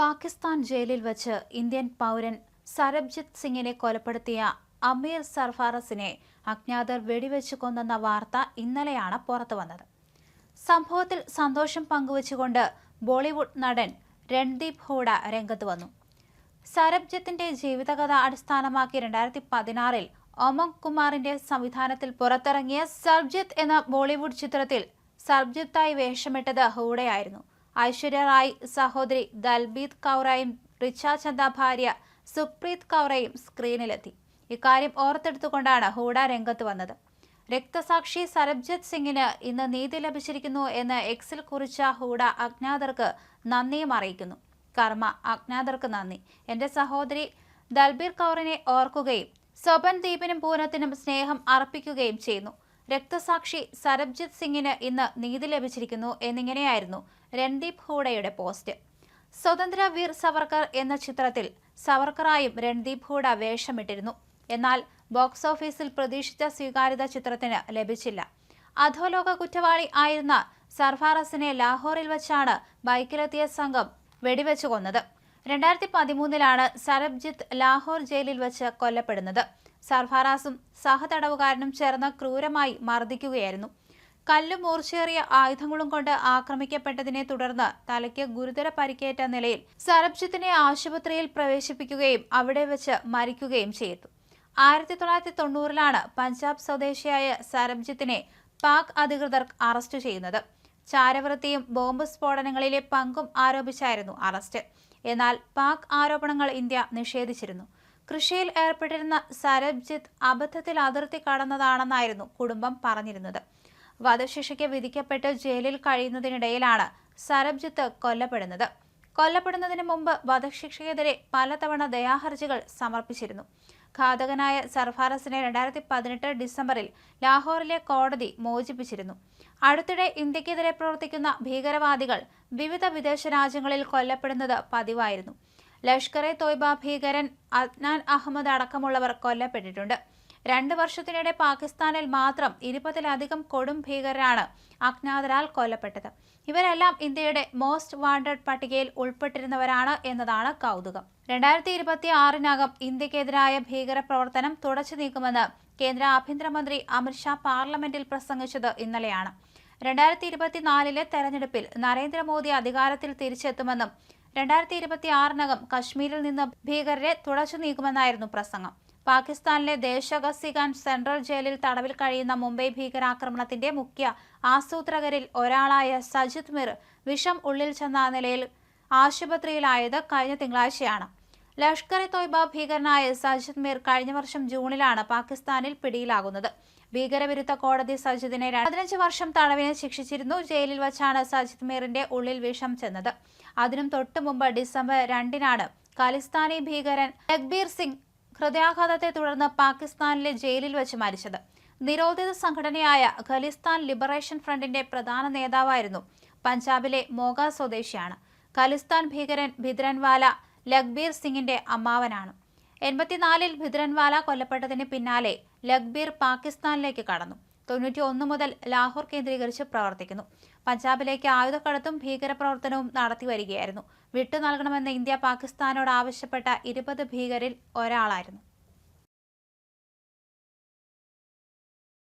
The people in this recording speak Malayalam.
പാകിസ്ഥാൻ ജയിലിൽ വച്ച് ഇന്ത്യൻ പൗരൻ സരബ്ജിത്ത് സിംഗിനെ കൊലപ്പെടുത്തിയ അമീർ സർഫാറസിനെ അജ്ഞാതർ വെടിവെച്ച് കൊന്നെന്ന വാർത്ത ഇന്നലെയാണ് പുറത്തുവന്നത് സംഭവത്തിൽ സന്തോഷം പങ്കുവച്ചുകൊണ്ട് ബോളിവുഡ് നടൻ രൺദീപ് ഹൂഡ രംഗത്ത് വന്നു. സരബ്ജിത്തിന്റെ ജീവിതകഥ അടിസ്ഥാനമാക്കി രണ്ടായിരത്തി പതിനാറിൽ ഒമങ് കുമാറിന്റെ സംവിധാനത്തിൽ പുറത്തിറങ്ങിയ സർബ്ജിത്ത് എന്ന ബോളിവുഡ് ചിത്രത്തിൽ സർബ്ജിത്തായി വേഷമിട്ടത് ഹൂഡയായിരുന്നു. ഐശ്വര്യ റായ് സഹോദരി ദൽബീത് കൗറയും റിച്ച ചന്ദ ഭാര്യ സുപ്രീത് കൗറയും സ്ക്രീനിലെത്തി. ഇക്കാര്യം ഓർത്തെടുത്തുകൊണ്ടാണ് ഹൂഡ രംഗത്ത് വന്നത്. രക്തസാക്ഷി സരബ്ജിത് സിംഗിന് ഇന്ന് നീതി ലഭിച്ചിരിക്കുന്നു എന്ന് എക്സിൽ കുറിച്ച ഹൂഡ അജ്ഞാതർക്ക് നന്ദിയും അറിയിക്കുന്നു. കർമ്മ അജ്ഞാതർക്ക് നന്ദി. എന്റെ സഹോദരി ദൽബീർ കൗറിനെ ഓർക്കുകയും സ്വപൻ ദീപിനും പൂനത്തിനും സ്നേഹം അർപ്പിക്കുകയും ചെയ്യുന്നു. രക്തസാക്ഷി സരബ്ജിത് സിംഗിന് ഇന്ന് നീതി ലഭിച്ചിരിക്കുന്നു എന്നിങ്ങനെയായിരുന്നു രൺദീപ് ഹൂഡയുടെ പോസ്റ്റ്. സ്വതന്ത്ര വീർ സവർക്കർ എന്ന ചിത്രത്തിൽ സവർക്കറായും രൺദീപ് ഹൂഡ വേഷമിട്ടിരുന്നു. എന്നാൽ ബോക്സ് ഓഫീസിൽ പ്രതീക്ഷിച്ച സ്വീകാര്യത ചിത്രത്തിന് ലഭിച്ചില്ല. അധോലോക കുറ്റവാളി ആയിരുന്ന സർഫാറസിനെ ലാഹോറിൽ വെച്ചാണ് ബൈക്കിലെത്തിയ സംഘം വെടിവെച്ചു കൊന്നത്. രണ്ടായിരത്തി പതിമൂന്നിലാണ് സരബ്ജിത്ത് ലാഹോർ ജയിലിൽ വെച്ച് കൊല്ലപ്പെടുന്നത്. സർഫാറാസും സഹതടവുകാരനും ചേർന്ന് ക്രൂരമായി മർദ്ദിക്കുകയായിരുന്നു. കല്ലും മൂർച്ചേറിയ ആയുധങ്ങളും കൊണ്ട് ആക്രമിക്കപ്പെട്ടതിനെ തുടർന്ന് തലയ്ക്ക് ഗുരുതര പരിക്കേറ്റ നിലയിൽ സരബ്ജിത്തിനെ ആശുപത്രിയിൽ പ്രവേശിപ്പിക്കുകയും അവിടെ വെച്ച് മരിക്കുകയും ചെയ്തു. ആയിരത്തി തൊള്ളായിരത്തി തൊണ്ണൂറിലാണ് പഞ്ചാബ് സ്വദേശിയായ സരബ്ജിത്തിനെ പാക് അധികൃതർ അറസ്റ്റ് ചെയ്യുന്നത്. ചാരവൃത്തിയും ബോംബ് സ്ഫോടനങ്ങളിലെ പങ്കും ആരോപിച്ചായിരുന്നു അറസ്റ്റ്. എന്നാൽ പാക് ആരോപണങ്ങൾ ഇന്ത്യ നിഷേധിച്ചിരുന്നു. കൃഷിയിൽ ഏർപ്പെട്ടിരുന്ന സരബ്ജിത്ത് അബദ്ധത്തിൽ അതിർത്തി കടന്നതാണെന്നായിരുന്നു കുടുംബം പറഞ്ഞിരുന്നത്. വധശിക്ഷയ്ക്ക് വിധിക്കപ്പെട്ട് ജയിലിൽ കഴിയുന്നതിനിടയിലാണ് സരബ്ജിത്ത് കൊല്ലപ്പെടുന്നത്. കൊല്ലപ്പെടുന്നതിന് മുമ്പ് വധശിക്ഷയ്ക്കെതിരെ പലതവണ ദയാഹർജികൾ സമർപ്പിച്ചിരുന്നു. ഘാതകനായ സർഫാറസിനെ രണ്ടായിരത്തി പതിനെട്ട് ഡിസംബറിൽ ലാഹോറിലെ കോടതി മോചിപ്പിച്ചിരുന്നു. അടുത്തിടെ ഇന്ത്യക്കെതിരെ പ്രവർത്തിക്കുന്ന ഭീകരവാദികൾ വിവിധ വിദേശ രാജ്യങ്ങളിൽ കൊല്ലപ്പെടുന്നത് പതിവായിരുന്നു. ലഷ്കർ എ തോയ്ബ ഭീകരൻ അദ്നാൻ അഹമ്മദ് അടക്കമുള്ളവർ കൊല്ലപ്പെട്ടിട്ടുണ്ട്. രണ്ട് വർഷത്തിനിടെ പാകിസ്ഥാനിൽ മാത്രം ഇരുപതിലധികം കൊടും ഭീകരരാണ് അജ്ഞാതരാൽ കൊല്ലപ്പെട്ടത്. ഇവരെല്ലാം ഇന്ത്യയുടെ മോസ്റ്റ് വാണ്ടഡ് പട്ടികയിൽ ഉൾപ്പെട്ടിരുന്നവരാണ് എന്നതാണ് കൗതുകം. രണ്ടായിരത്തി ഇരുപത്തി ആറിനകം ഇന്ത്യക്കെതിരായ ഭീകരപ്രവർത്തനം തുടച്ചു നീക്കുമെന്ന് കേന്ദ്ര ആഭ്യന്തരമന്ത്രി അമിത്ഷാ പാർലമെന്റിൽ പ്രസംഗിച്ചത് ഇന്നലെയാണ്. രണ്ടായിരത്തി ഇരുപത്തിനാലിലെ തെരഞ്ഞെടുപ്പിൽ നരേന്ദ്രമോദി അധികാരത്തിൽ തിരിച്ചെത്തുമെന്നും രണ്ടായിരത്തി ഇരുപത്തി ആറിനകം കശ്മീരിൽ നിന്ന് ഭീകരരെ തുടച്ചു നീക്കുമെന്നായിരുന്നു പ്രസംഗം. പാകിസ്ഥാനിലെ ദേശഗസിഗാൻ സെൻട്രൽ ജയിലിൽ തടവിൽ കഴിയുന്ന മുംബൈ ഭീകരാക്രമണത്തിന്റെ മുഖ്യ ആസൂത്രകരിൽ ഒരാളായ സജിത് മിർ വിഷം ഉള്ളിൽ ചെന്ന നിലയിൽ ആശുപത്രിയിലായത് കഴിഞ്ഞ തിങ്കളാഴ്ചയാണ്. ലഷ്കർ ഇ തോയ്ബ ഭീകരനായ സജിത് മിർ കഴിഞ്ഞ വർഷം ജൂണിലാണ് പാകിസ്ഥാനിൽ പിടിയിലാകുന്നത്. ഭീകരവിരുദ്ധ കോടതി സജിദിനെ പതിനഞ്ച് വർഷം തടവിന് ശിക്ഷിച്ചിരുന്നു. ജയിലിൽ വച്ചാണ് സജിത് മീറിന്റെ ഉള്ളിൽ വിഷം ചെന്നത്. അതിനും തൊട്ടു മുമ്പ് ഡിസംബർ രണ്ടിനാണ് ഖാലിസ്ഥാനി ഭീകരൻ രഗ്ബീർ സിംഗ് ഹൃദയാഘാതത്തെ തുടർന്ന് പാകിസ്ഥാനിലെ ജയിലിൽ വെച്ച് മരിച്ചത്. നിരോധിത സംഘടനയായ ഖലിസ്ഥാൻ ലിബറേഷൻ ഫ്രണ്ടിന്റെ പ്രധാന നേതാവായിരുന്നു. പഞ്ചാബിലെ മോഗ സ്വദേശിയാണ്. ഖലിസ്ഥാൻ ഭീകരൻ ഭിദ്രൻവാല ലഖ്ബീർ സിംഗിന്റെ അമ്മാവനാണ്. എൺപത്തിനാലിൽ ഭിദ്രൻവാല കൊല്ലപ്പെട്ടതിന് പിന്നാലെ ലഖ്ബീർ പാകിസ്ഥാനിലേക്ക് കടന്നു. തൊണ്ണൂറ്റി ഒന്ന് മുതൽ ലാഹോർ കേന്ദ്രീകരിച്ച് പ്രവർത്തിക്കുന്നു. പഞ്ചാബിലേക്ക് ആയുധക്കടത്തും ഭീകരപ്രവർത്തനവും നടത്തി വരികയായിരുന്നു. വിട്ടു നൽകണമെന്ന് ഇന്ത്യ പാകിസ്ഥാനോട് ആവശ്യപ്പെട്ട ഇരുപത് ഭീകരിൽ ഒരാളായിരുന്നു.